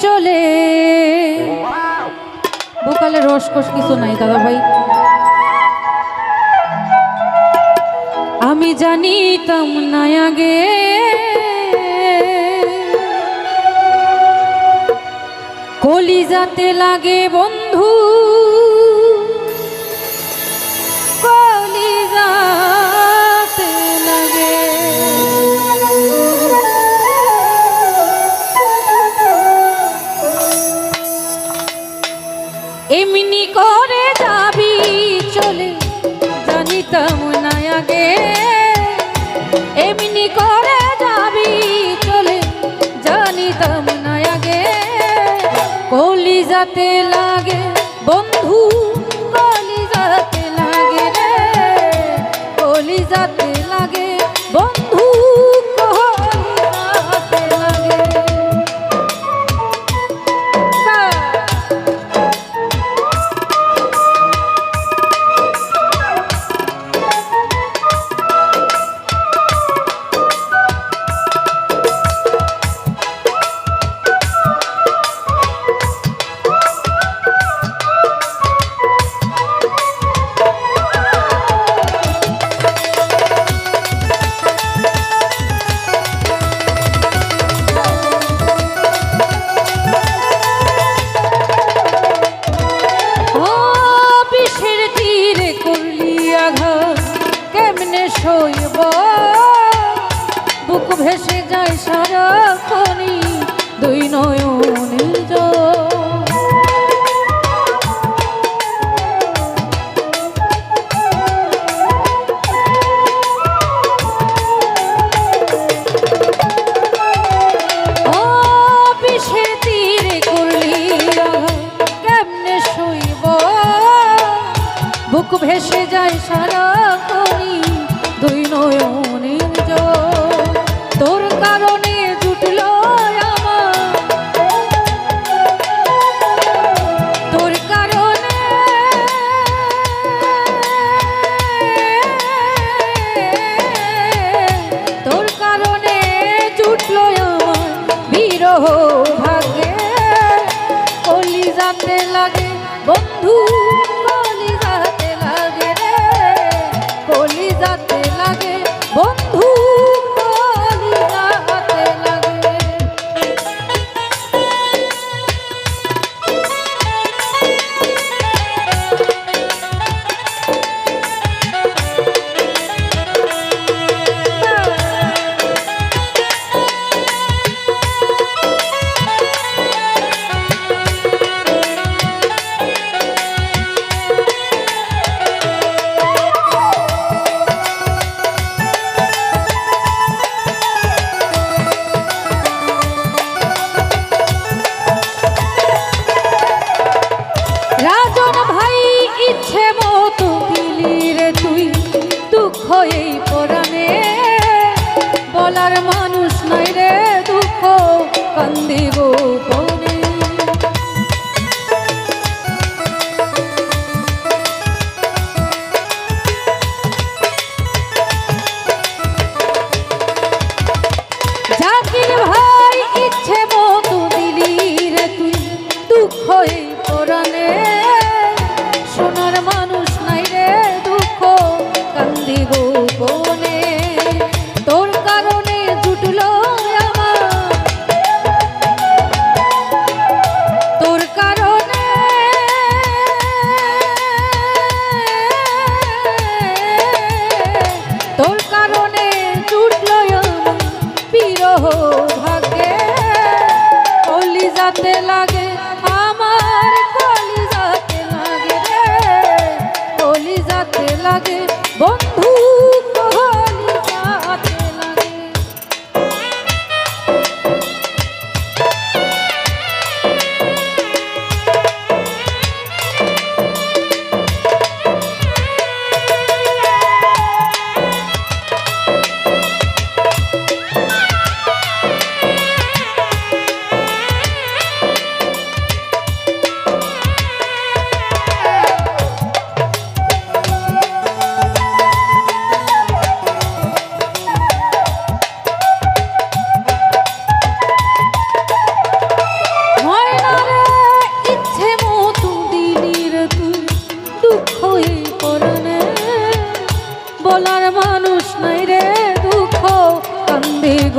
চলে। বোকালে রসকস কিছু নাই, দাদা ভাই। আমি জানিতাম না আগে। কলি যাতে লাগে বন্ধু। জানিতাম না আগে। এমনি করে যাবি চলে, জানিতাম না আগে। কলি যাতে লাগে, বন্ধু কলি যাতে লাগে রে। কলি যাতে লাগে সইব বুক ভেসে যায় সারা দুই নয়নের জল। বন্ধু ভাগে কলি যাতে লাগে আমার কলি যাতে লাগে কলি যাতে লাগে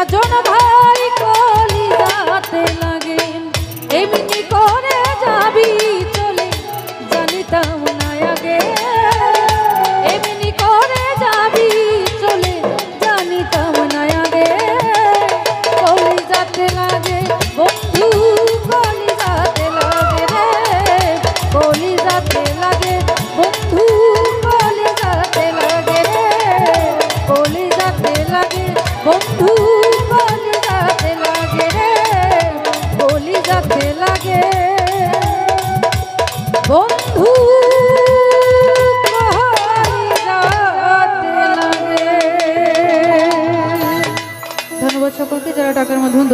সাজন ভাই কলিদাতে লাগে এমনি করে যাবি চলে, জানিতাম না আগে। এমনি করে যাবি চলে, জানিতাম না আগে। কলিদাতে লাগে, বন্ধু কলিদাতে লাগে রে। কলিদাতে লাগে, বন্ধু কলিদাতে লাগে রে। কলিদাতে লাগে, বন্ধু programa do Rondônia.